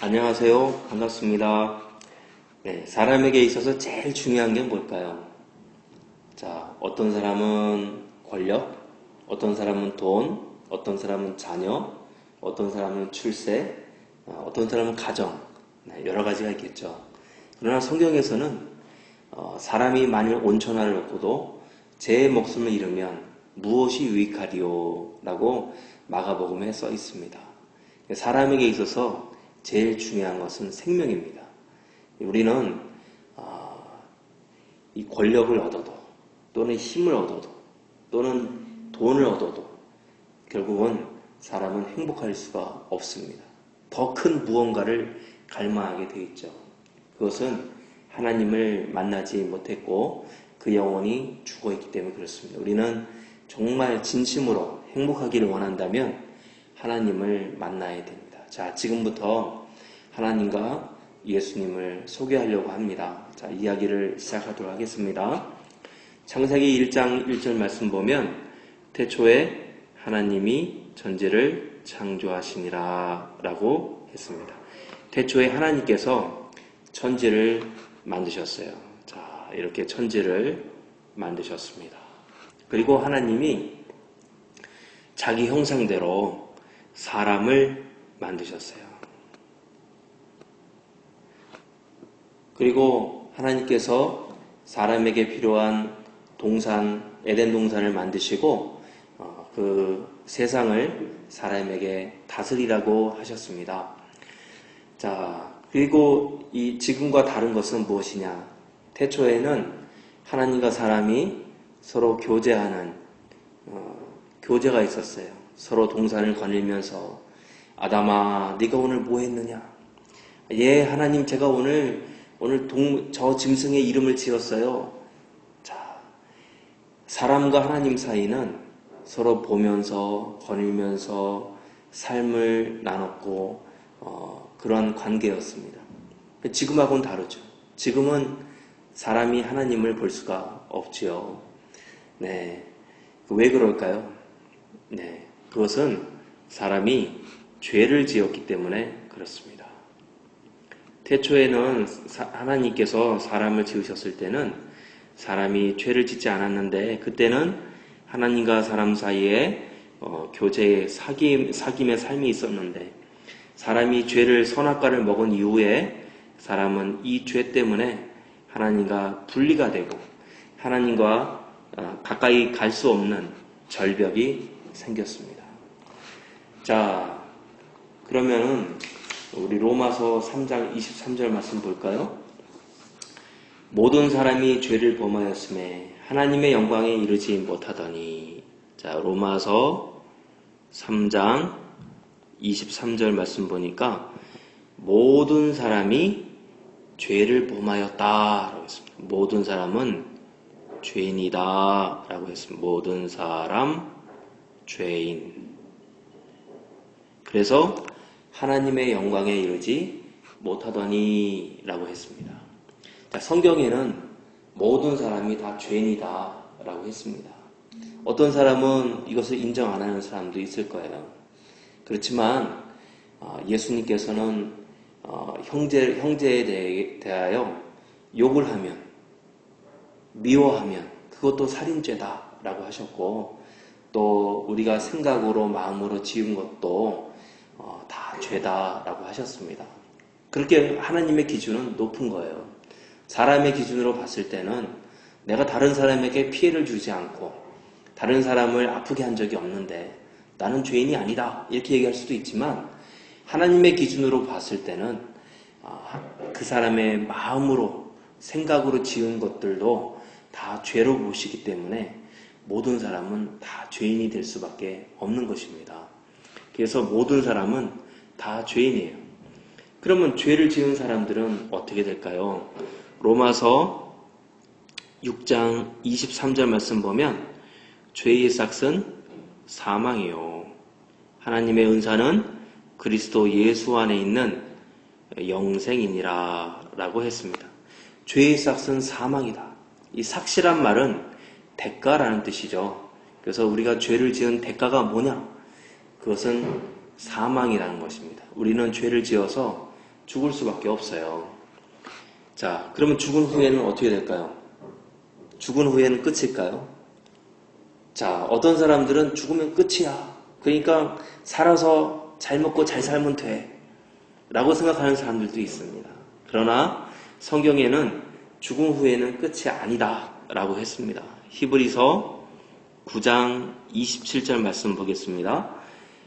안녕하세요. 반갑습니다. 네, 사람에게 있어서 제일 중요한 게 뭘까요? 자, 어떤 사람은 권력, 어떤 사람은 돈, 어떤 사람은 자녀, 어떤 사람은 출세, 어, 어떤 사람은 가정, 네, 여러 가지가 있겠죠. 그러나 성경에서는 어, 사람이 만일 온천하를 얻고도 제 목숨을 잃으면 무엇이 유익하리요? 라고 마가복음에 써 있습니다. 사람에게 있어서 제일 중요한 것은 생명입니다. 우리는 어, 이 권력을 얻어도 또는 힘을 얻어도 또는 돈을 얻어도 결국은 사람은 행복할 수가 없습니다. 더 큰 무언가를 갈망하게 되어 있죠. 그것은 하나님을 만나지 못했고 그 영혼이 죽어 있기 때문에 그렇습니다. 우리는 정말 진심으로 행복하기를 원한다면 하나님을 만나야 됩니다. 자, 지금부터 하나님과 예수님을 소개하려고 합니다. 자, 이야기를 시작하도록 하겠습니다. 창세기 1장 1절 말씀 보면 태초에 하나님이 전제를 창조하시니라 라고 했습니다. 태초에 하나님께서 천지를 만드셨어요. 자, 이렇게 천지를 만드셨습니다. 그리고 하나님이 자기 형상대로 사람을 만드셨어요. 그리고 하나님께서 사람에게 필요한 동산, 에덴 동산을 만드시고 어, 그 세상을 사람에게 다스리라고 하셨습니다. 자, 그리고 이 지금과 다른 것은 무엇이냐? 태초에는 하나님과 사람이 서로 교제하는 어, 교제가 있었어요. 서로 동산을 거닐면서 아담아, 네가 오늘 뭐 했느냐? 예, 하나님 제가 오늘 오늘 동, 저 짐승의 이름을 지었어요. 자, 사람과 하나님 사이는 서로 보면서 거닐면서 삶을 나눴고 어, 그런 관계였습니다. 지금하고는 다르죠. 지금은 사람이 하나님을 볼 수가 없지요. 네, 왜 그럴까요? 네, 그것은 사람이 죄를 지었기 때문에 그렇습니다. 태초에는 하나님께서 사람을 지으셨을 때는 사람이 죄를 짓지 않았는데 그때는 하나님과 사람 사이에 어, 교제의 사귐, 사귐의 삶이 있었는데 사람이 죄를 선악과를 먹은 이후에 사람은 이 죄 때문에 하나님과 분리가 되고 하나님과 어, 가까이 갈 수 없는 절벽이 생겼습니다. 자, 그러면은 우리 로마서 3장 23절 말씀 볼까요? 모든 사람이 죄를 범하였음에 하나님의 영광에 이르지 못하더니 자 로마서 3장 23절 말씀 보니까 모든 사람이 죄를 범하였다라고 했습니다. 모든 사람은 죄인이다라고 했습니다. 모든 사람 죄인. 그래서 하나님의 영광에 이르지 못하더니 라고 했습니다. 자, 성경에는 모든 사람이 다 죄인이다 라고 했습니다. 어떤 사람은 이것을 인정 안 하는 사람도 있을 거예요. 그렇지만 어, 예수님께서는 어, 형제, 형제에 대하여 욕을 하면 미워하면 그것도 살인죄다 라고 하셨고 또 우리가 생각으로 마음으로 지은 것도 어, 다 죄다라고 하셨습니다. 그렇게 하나님의 기준은 높은 거예요. 사람의 기준으로 봤을 때는 내가 다른 사람에게 피해를 주지 않고 다른 사람을 아프게 한 적이 없는데 나는 죄인이 아니다 이렇게 얘기할 수도 있지만 하나님의 기준으로 봤을 때는 아, 그 사람의 마음으로 생각으로 지은 것들도 다 죄로 보시기 때문에 모든 사람은 다 죄인이 될 수밖에 없는 것입니다. 그래서 모든 사람은 다 죄인이에요. 그러면 죄를 지은 사람들은 어떻게 될까요? 로마서 6장 23절 말씀 보면 죄의 싹은 사망이요. 하나님의 은사는 그리스도 예수 안에 있는 영생이니라 라고 했습니다. 죄의 싹은 사망이다. 이 삭실한 말은 대가라는 뜻이죠. 그래서 우리가 죄를 지은 대가가 뭐냐? 그것은 사망이라는 것입니다. 우리는 죄를 지어서 죽을 수밖에 없어요. 자, 그러면 죽은 후에는 어떻게 될까요? 죽은 후에는 끝일까요? 자, 어떤 사람들은 죽으면 끝이야. 그러니까 살아서 잘 먹고 잘 살면 돼. 라고 생각하는 사람들도 있습니다. 그러나 성경에는 죽음 후에는 끝이 아니다. 라고 했습니다. 히브리서 9장 27절 말씀 보겠습니다.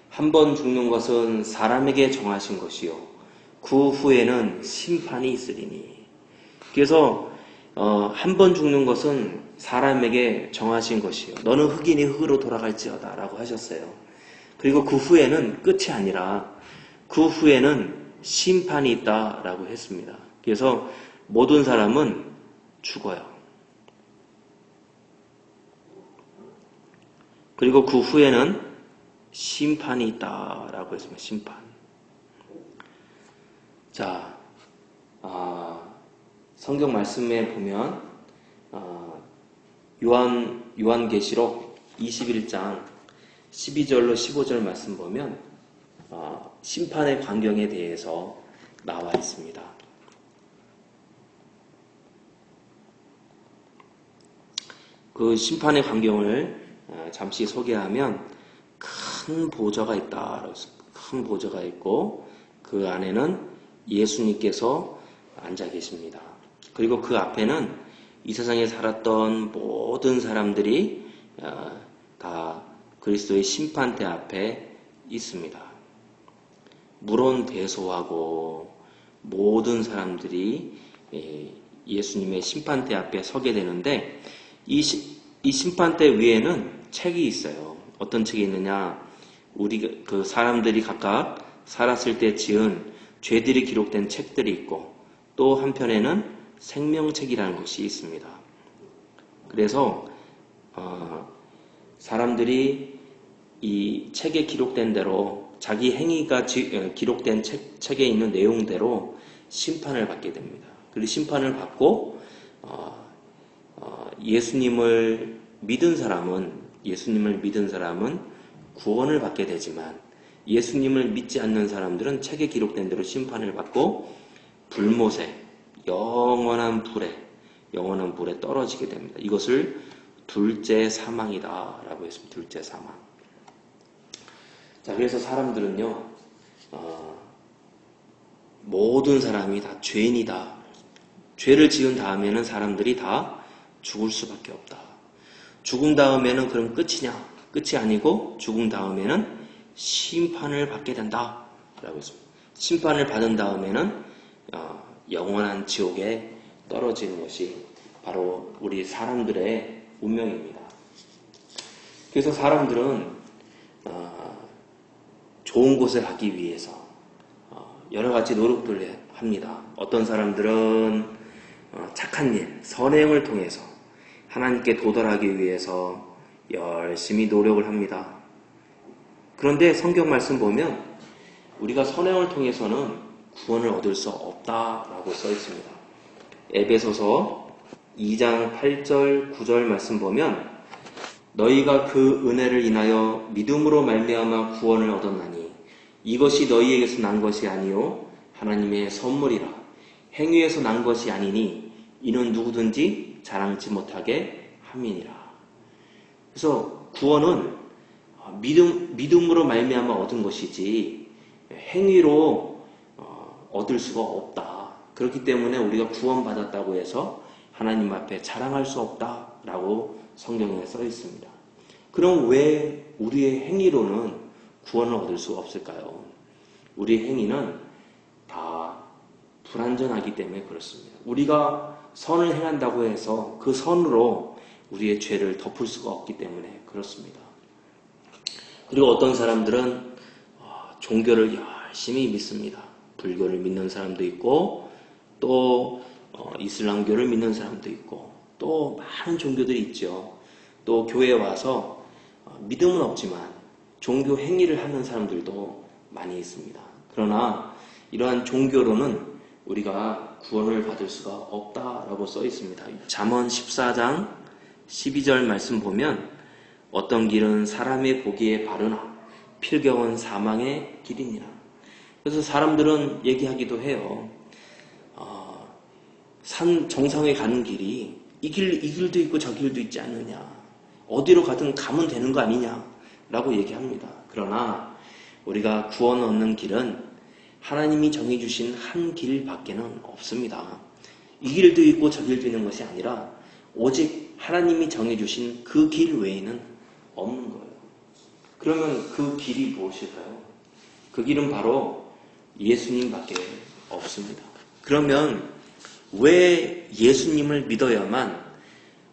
한 번 죽는 것은 사람에게 정하신 것이요. 그 후에는 심판이 있으리니. 그래서 어, 한 번 죽는 것은 사람에게 정하신 것이요. 너는 흑인이 흑으로 돌아갈지어다 라고 하셨어요. 그리고 그 후에는 끝이 아니라 그 후에는 심판이 있다 라고 했습니다. 그래서 모든 사람은 죽어요. 그리고 그 후에는 심판이 있다 라고 했습니다. 심판. 자, 아, 성경 말씀에 보면 어, 요한 요한계시록 21장 12절로 15절 말씀 보면 어, 심판의 광경에 대해서 나와 있습니다. 그 심판의 광경을 어, 잠시 소개하면 큰 보좌가 있다. 큰 보좌가 있고 그 안에는 예수님께서 앉아 계십니다. 그리고 그 앞에는 이 세상에 살았던 모든 사람들이 어, 다 그리스도의 심판대 앞에 있습니다. 물론 대소하고 모든 사람들이 예, 예수님의 심판대 앞에 서게 되는데 이, 이 심판대 위에는 책이 있어요. 어떤 책이 있느냐? 우리 그 사람들이 각각 살았을 때 지은 죄들이 기록된 책들이 있고 또 한편에는 생명책이라는 것이 있습니다. 그래서 어, 사람들이 이 책에 기록된 대로 자기 행위가 지, 어, 기록된 책, 책에 있는 내용대로 심판을 받게 됩니다. 그리고 심판을 받고 어, 어, 예수님을 믿은 사람은 예수님을 믿은 사람은 구원을 받게 되지만 예수님을 믿지 않는 사람들은 책에 기록된 대로 심판을 받고 불못에 영원한 불에 영원한 불에 떨어지게 됩니다. 이것을 둘째 사망이다라고 했습니다. 둘째 사망. 자, 그래서 사람들은요, 어, 모든 사람이 다 죄인이다. 죄를 지은 다음에는 사람들이 다 죽을 수밖에 없다. 죽은 다음에는 그럼 끝이냐? 끝이 아니고 죽은 다음에는 심판을 받게 된다. 라고 했습니다. 심판을 받은 다음에는 어, 영원한 지옥에 떨어지는 것이 바로 우리 사람들의 운명입니다. 그래서 사람들은 어, 좋은 곳에 가기 위해서 어, 여러 가지 노력들을 합니다. 어떤 사람들은 어, 착한 일, 선행을 통해서 하나님께 도달하기 위해서 열심히 노력을 합니다. 그런데 성경 말씀 보면 우리가 선행을 통해서는 구원을 얻을 수 없다라고 써 있습니다. 에베소서 2장 8절 9절 말씀 보면 너희가 그 은혜를 인하여 믿음으로 말미암아 구원을 얻었나니 이것이 너희에게서 난 것이 아니요 하나님의 선물이라 행위에서 난 것이 아니니 이는 누구든지 자랑치 못하게 함이니라. 그래서 구원은 믿음 믿음으로 말미암아 얻은 것이지 행위로 얻을 수가 없다. 그렇기 때문에 우리가 구원받았다고 해서 하나님 앞에 자랑할 수 없다라고 성경에 써 있습니다. 그럼 왜 우리의 행위로는 구원을 얻을 수가 없을까요? 우리의 행위는 다 불완전하기 때문에 그렇습니다. 우리가 선을 행한다고 해서 그 선으로 우리의 죄를 덮을 수가 없기 때문에 그렇습니다. 그리고 어떤 사람들은 어, 종교를 열심히 믿습니다. 불교를 믿는 사람도 있고 또 어, 이슬람교를 믿는 사람도 있고 또 많은 종교들이 있죠. 또 교회에 와서 어, 믿음은 없지만 종교 행위를 하는 사람들도 많이 있습니다. 그러나 이러한 종교로는 우리가 구원을 받을 수가 없다라고 써 있습니다. 잠언 14장 12절 말씀 보면 어떤 길은 사람의 보기에 바르나 필경은 사망의 길이니라. 그래서 사람들은 얘기하기도 해요. 어, 산 정상에 가는 길이 이 길, 이 길도 있고 저 길도 있지 않느냐. 어디로 가든 가면 되는 거 아니냐. 라고 얘기합니다. 그러나 우리가 구원 얻는 길은 하나님이 정해주신 한 길밖에는 없습니다. 이 길도 있고 저 길도 있는 것이 아니라 오직 하나님이 정해주신 그 길 외에는 없는 거예요. 그러면 그 길이 무엇일까요? 그 길은 바로 예수님밖에 없습니다. 그러면 왜 예수님을 믿어야만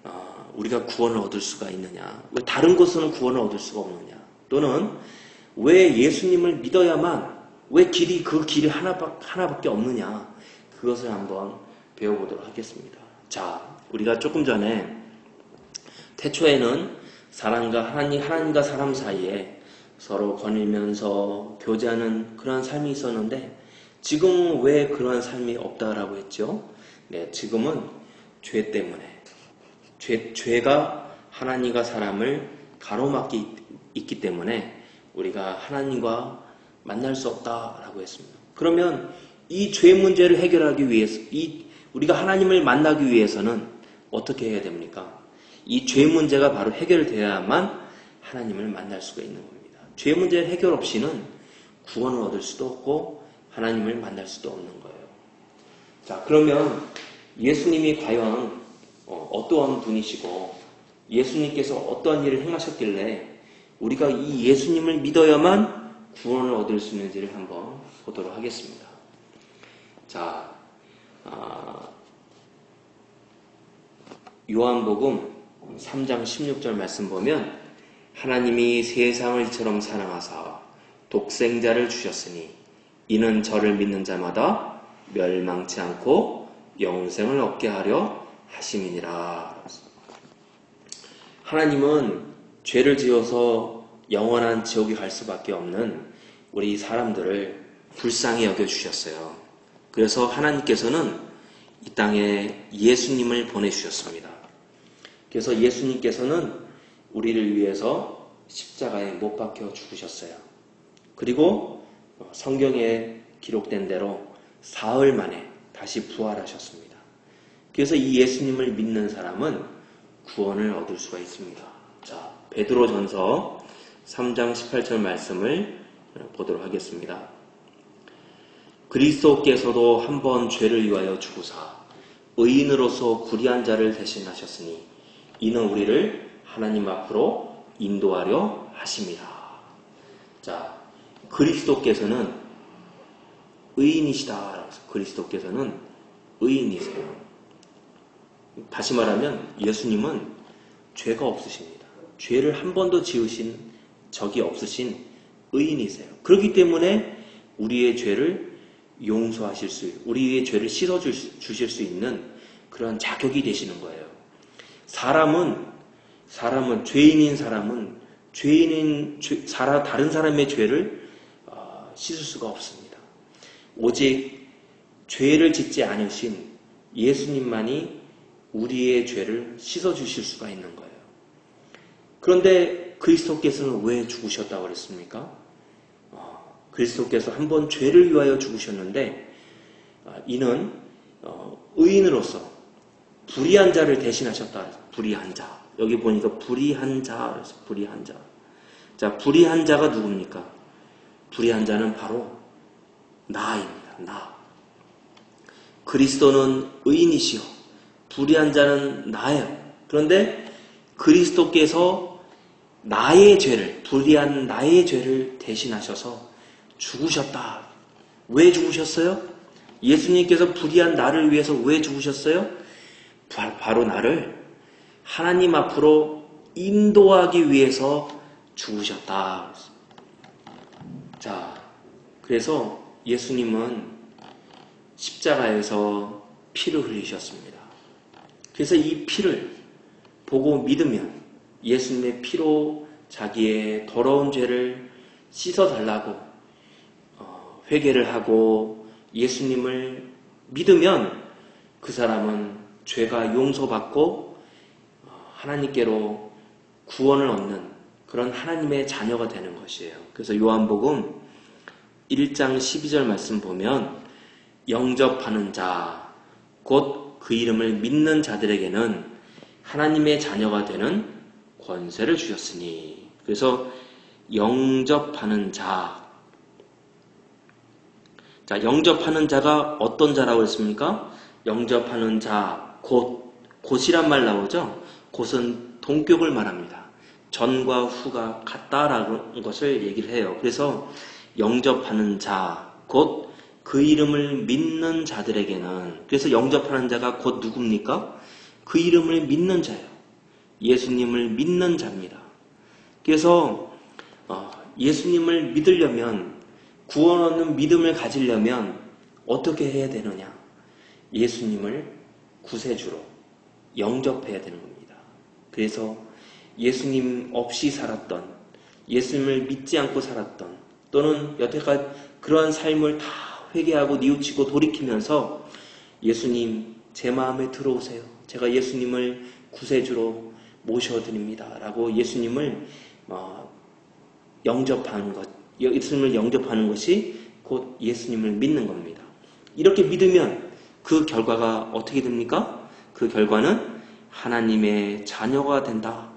어, 우리가 구원을 얻을 수가 있느냐? 왜 다른 곳으로는 구원을 얻을 수가 없느냐? 또는 왜 예수님을 믿어야만 왜 길이 그 길이 하나밖, 하나밖에 없느냐? 그것을 한번 배워보도록 하겠습니다. 자, 우리가 조금 전에 태초에는 사람과 하나님, 하나님과 사람 사이에 서로 거닐면서 교제하는 그런 삶이 있었는데 지금은 왜 그러한 삶이 없다라고 했죠? 네, 지금은 죄 때문에 죄, 죄가 하나님과 사람을 가로막기 있기 때문에 우리가 하나님과 만날 수 없다라고 했습니다. 그러면 이 죄 문제를 해결하기 위해서 이 우리가 하나님을 만나기 위해서는 어떻게 해야 됩니까? 이 죄 문제가 바로 해결되어야만 하나님을 만날 수가 있는 겁니다. 죄 문제 해결 없이는 구원을 얻을 수도 없고 하나님을 만날 수도 없는 거예요. 자, 그러면 예수님이 과연 어, 어떠한 분이시고 예수님께서 어떠한 일을 행하셨길래 우리가 이 예수님을 믿어야만 구원을 얻을 수 있는지를 한번 보도록 하겠습니다. 자, 아, 요한복음 3장 16절 말씀 보면 하나님이 세상을 이처럼 사랑하사 독생자를 주셨으니 이는 저를 믿는 자마다 멸망치 않고 영생을 얻게 하려 하심이니라. 하나님은 죄를 지어서 영원한 지옥에 갈 수밖에 없는 우리 사람들을 불쌍히 여겨 주셨어요. 그래서 하나님께서는 이 땅에 예수님을 보내 주셨습니다. 그래서 예수님께서는 우리를 위해서 십자가에 못 박혀 죽으셨어요. 그리고 성경에 기록된 대로 사흘 만에 다시 부활하셨습니다. 그래서 이 예수님을 믿는 사람은 구원을 얻을 수가 있습니다. 자, 베드로 전서 3장 18절 말씀을 보도록 하겠습니다. 그리스도께서도 한번 죄를 위하여 죽으사 의인으로서 구리한 자를 대신하셨으니 이는 우리를 하나님 앞으로 인도하려 하십니다. 자, 그리스도께서는 의인이시다. 그리스도께서는 의인이세요. 다시 말하면 예수님은 죄가 없으십니다. 죄를 한 번도 지으신 적이 없으신 의인이세요. 그렇기 때문에 우리의 죄를 용서하실 수, 우리의 죄를 씻어 주실 수 있는 그런 자격이 되시는 거예요. 사람은, 사람은, 죄인인 사람은 죄인인, 죄, 다른 사람의 죄를 어, 씻을 수가 없습니다. 오직 죄를 짓지 않으신 예수님만이 우리의 죄를 씻어 주실 수가 있는 거예요. 그런데 그리스도께서는 왜 죽으셨다고 그랬습니까? 그리스도께서 한 번 죄를 위하여 죽으셨는데 아, 이는 어, 의인으로서 불의한 자를 대신하셨다. 불의한 자. 여기 보니까 불의한 자. 그래서 불의한 자. 자, 불의한 자가 누굽니까? 불의한 자는 바로 나입니다. 나. 그리스도는 의인이시요. 불의한 자는 나예요. 그런데 그리스도께서 나의 죄를, 불의한 나의 죄를 대신하셔서 죽으셨다. 왜 죽으셨어요? 예수님께서 불의한 나를 위해서 왜 죽으셨어요? 바로 나를 하나님 앞으로 인도하기 위해서 죽으셨다. 자, 그래서 예수님은 십자가에서 피를 흘리셨습니다. 그래서 이 피를 보고 믿으면 예수님의 피로 자기의 더러운 죄를 씻어달라고 회개를 하고 예수님을 믿으면 그 사람은 죄가 용서받고 어, 하나님께로 구원을 얻는 그런 하나님의 자녀가 되는 것이에요. 그래서 요한복음 1장 12절 말씀 보면 영접하는 자, 곧 그 이름을 믿는 자들에게는 하나님의 자녀가 되는 권세를 주셨으니. 그래서 영접하는 자. 자, 영접하는 자가 어떤 자라고 했습니까? 영접하는 자, 곧, 곧이란 말 나오죠? 곧은 동격을 말합니다. 전과 후가 같다라는 것을 얘기를 해요. 그래서 영접하는 자, 곧 그 이름을 믿는 자들에게는, 그래서 영접하는 자가 곧 누굽니까? 그 이름을 믿는 자예요. 예수님을 믿는 자입니다. 그래서 어, 예수님을 믿으려면 구원 얻는 믿음을 가지려면 어떻게 해야 되느냐? 예수님을 구세주로 영접해야 되는 겁니다. 그래서 예수님 없이 살았던 예수님을 믿지 않고 살았던 또는 여태까지 그러한 삶을 다 회개하고 뉘우치고 돌이키면서 예수님 제 마음에 들어오세요. 제가 예수님을 구세주로 모셔드립니다. 라고 예수님을 어, 영접하는 것, 예수님을 영접하는 것이 곧 예수님을 믿는 겁니다. 이렇게 믿으면 그 결과가 어떻게 됩니까? 그 결과는 하나님의 자녀가 된다.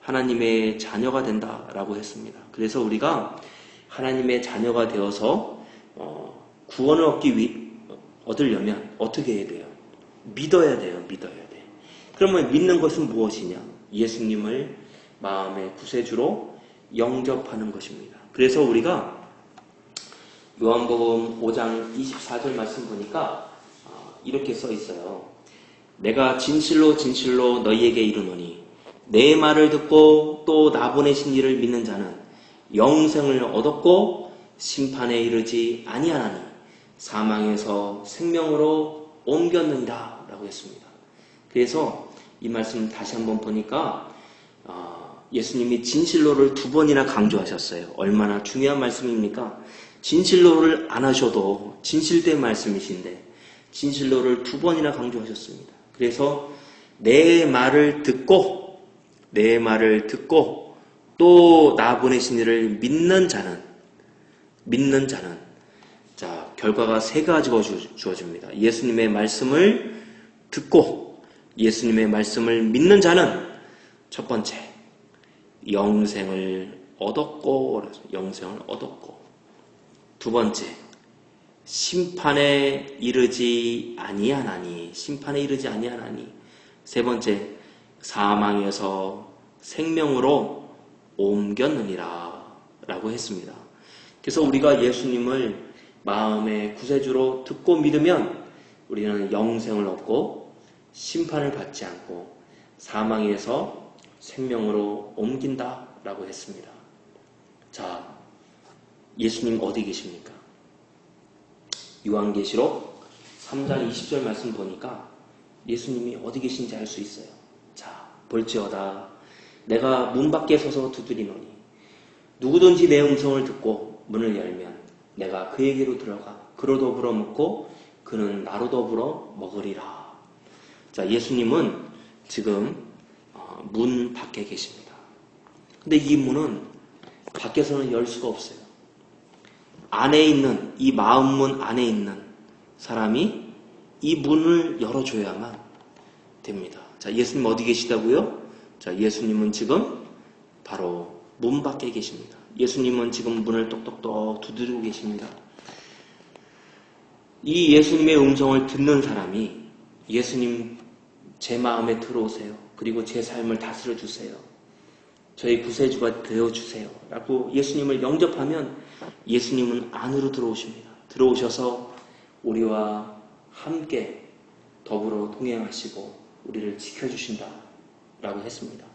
하나님의 자녀가 된다 라고 했습니다. 그래서 우리가 하나님의 자녀가 되어서 어, 구원을 얻기 위, 얻으려면 어떻게 해야 돼요? 믿어야 돼요. 믿어야 돼. 그러면 믿는 것은 무엇이냐? 예수님을 마음의 구세주로 영접하는 것입니다. 그래서 우리가 요한복음 5장 24절 말씀 보니까 어, 이렇게 써 있어요. 내가 진실로 진실로 너희에게 이르노니 내 말을 듣고 또 나 보내신 이를 믿는 자는 영생을 얻었고 심판에 이르지 아니하나니 사망에서 생명으로 옮겼느니라 라고 했습니다. 그래서 이 말씀 다시 한번 보니까 어, 예수님이 진실로를 두 번이나 강조하셨어요. 얼마나 중요한 말씀입니까? 진실로를 안 하셔도 진실된 말씀이신데 진실로를 두 번이나 강조하셨습니다. 그래서 내 말을 듣고 내 말을 듣고 또 나 보내신 이를 믿는 자는 믿는 자는 자 결과가 세 가지가 주어집니다. 예수님의 말씀을 듣고 예수님의 말씀을 믿는 자는 첫 번째 영생을 얻었고 영생을 얻었고 두 번째 심판에 이르지 아니하나니 심판에 이르지 아니하나니 세 번째 사망에서 생명으로 옮겼느니라 라고 했습니다. 그래서 우리가 예수님을 마음의 구세주로 듣고 믿으면 우리는 영생을 얻고 심판을 받지 않고 사망에서 생명으로 옮긴다 라고 했습니다. 자, 예수님 어디 계십니까? 요한계시록 3장 20절 말씀 보니까 예수님이 어디 계신지 알 수 있어요. 자, 볼지어다. 내가 문 밖에 서서 두드리노니 누구든지 내 음성을 듣고 문을 열면 내가 그에게로 들어가 그로 더불어 먹고 그는 나로 더불어 먹으리라. 자, 예수님은 지금 어, 문 밖에 계십니다. 근데 이 문은 밖에서는 열 수가 없어요. 안에 있는 이 마음문 안에 있는 사람이 이 문을 열어줘야만 됩니다. 자, 예수님 어디 계시다고요? 자, 예수님은 지금 바로 문 밖에 계십니다. 예수님은 지금 문을 똑똑똑 두드리고 계십니다. 이 예수님의 음성을 듣는 사람이 예수님 제 마음에 들어오세요. 그리고 제 삶을 다스려 주세요. 저희 구세주가 되어 주세요. 라고 예수님을 영접하면 예수님은 안으로 들어오십니다. 들어오셔서 우리와 함께 더불어 동행하시고 우리를 지켜주신다. 라고 했습니다.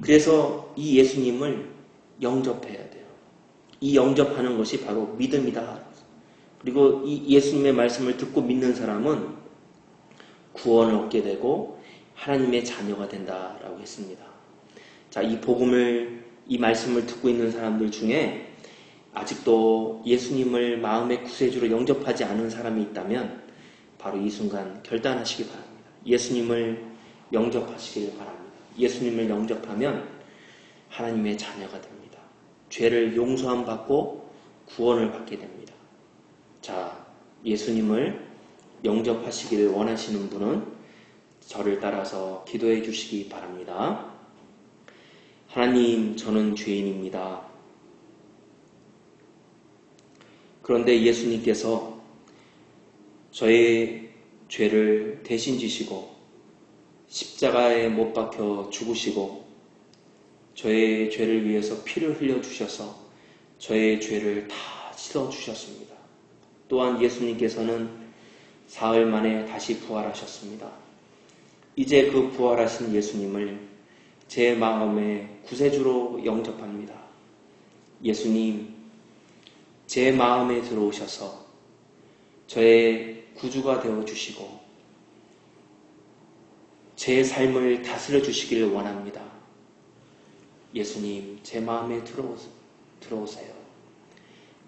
그래서 이 예수님을 영접해야 돼요. 이 영접하는 것이 바로 믿음이다. 그리고 이 예수님의 말씀을 듣고 믿는 사람은 구원을 얻게 되고 하나님의 자녀가 된다라고 했습니다. 자, 이 복음을 이 말씀을 듣고 있는 사람들 중에 아직도 예수님을 마음의 구세주로 영접하지 않은 사람이 있다면 바로 이 순간 결단하시기 바랍니다. 예수님을 영접하시길 바랍니다. 예수님을 영접하면 하나님의 자녀가 됩니다. 죄를 용서함 받고 구원을 받게 됩니다. 자, 예수님을 영접하시기를 원하시는 분은 저를 따라서 기도해 주시기 바랍니다. 하나님, 저는 죄인입니다. 그런데 예수님께서 저의 죄를 대신 지시고 십자가에 못 박혀 죽으시고 저의 죄를 위해서 피를 흘려 주셔서 저의 죄를 다 씻어 주셨습니다. 또한 예수님께서는 사흘 만에 다시 부활하셨습니다. 이제 그 부활하신 예수님을 제 마음의 구세주로 영접합니다. 예수님, 제 마음에 들어오셔서 저의 구주가 되어 주시고 제 삶을 다스려 주시기를 원합니다. 예수님, 제 마음에 들어오세요.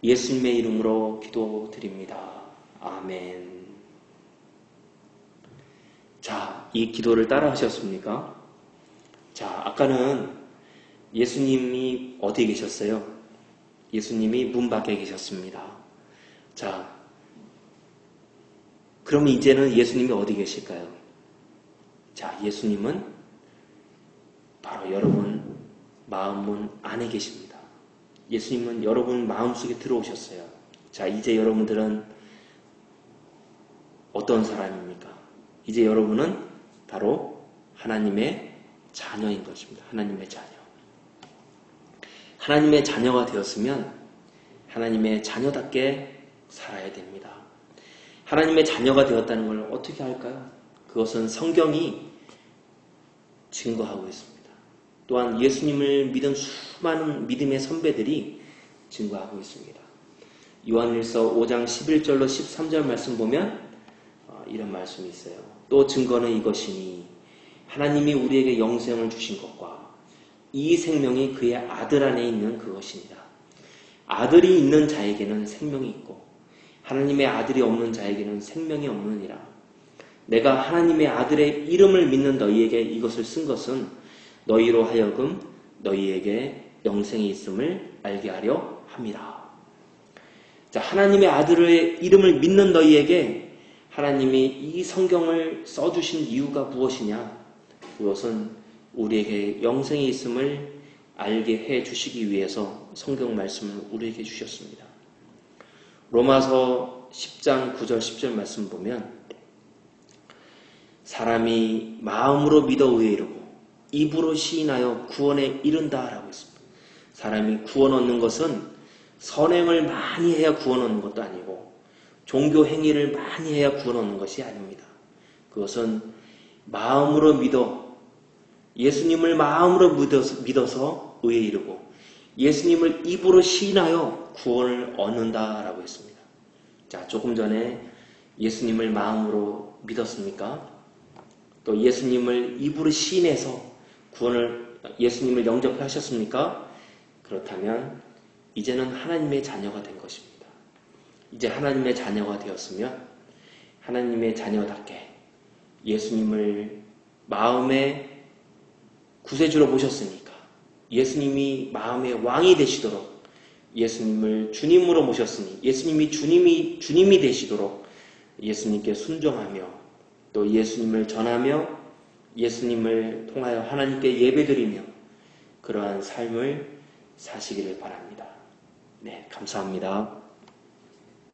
예수님의 이름으로 기도드립니다. 아멘. 자, 이 기도를 따라 하셨습니까? 자, 아까는 예수님이 어디에 계셨어요? 예수님이 문 밖에 계셨습니다. 자, 그럼 이제는 예수님이 어디 계실까요? 자, 예수님은 바로 여러분 마음문 안에 계십니다. 예수님은 여러분 마음속에 들어오셨어요. 자, 이제 여러분들은 어떤 사람입니까? 이제 여러분은 바로 하나님의 자녀인 것입니다. 하나님의 자녀. 하나님의 자녀가 되었으면 하나님의 자녀답게 살아야 됩니다. 하나님의 자녀가 되었다는 걸 어떻게 할까요? 그것은 성경이 증거하고 있습니다. 또한 예수님을 믿은 수많은 믿음의 선배들이 증거하고 있습니다. 요한일서 5장 11절로 13절 말씀 보면 어, 이런 말씀이 있어요. 또 증거는 이것이니 하나님이 우리에게 영생을 주신 것과 이 생명이 그의 아들 안에 있는 그것입니다. 아들이 있는 자에게는 생명이 있고 하나님의 아들이 없는 자에게는 생명이 없느니라. 내가 하나님의 아들의 이름을 믿는 너희에게 이것을 쓴 것은 너희로 하여금 너희에게 영생이 있음을 알게 하려 함이라. 자, 하나님의 아들의 이름을 믿는 너희에게 하나님이 이 성경을 써주신 이유가 무엇이냐? 그것은 우리에게 영생이 있음을 알게 해 주시기 위해서 성경 말씀을 우리에게 주셨습니다. 로마서 10장 9절 10절 말씀 보면 사람이 마음으로 믿어 이르고 입으로 시인하여 구원에 이른다라고 했습니다. 사람이 구원 얻는 것은 선행을 많이 해야 구원 얻는 것도 아니고 종교 행위를 많이 해야 구원 얻는 것이 아닙니다. 그것은 마음으로 믿어 예수님을 마음으로 믿어서, 의에 이르고 예수님을 입으로 시인하여 구원을 얻는다라고 했습니다. 자, 조금 전에 예수님을 마음으로 믿었습니까? 또 예수님을 입으로 시인해서 구원을 예수님을 영접하셨습니까? 그렇다면 이제는 하나님의 자녀가 된 것입니다. 이제 하나님의 자녀가 되었으면 하나님의 자녀답게 예수님을 마음의 구세주로 모셨으니까 예수님이 마음의 왕이 되시도록 예수님을 주님으로 모셨으니 예수님이 주님이 주님이 되시도록 예수님께 순종하며 또 예수님을 전하며 예수님을 통하여 하나님께 예배드리며 그러한 삶을 사시기를 바랍니다. 네, 감사합니다.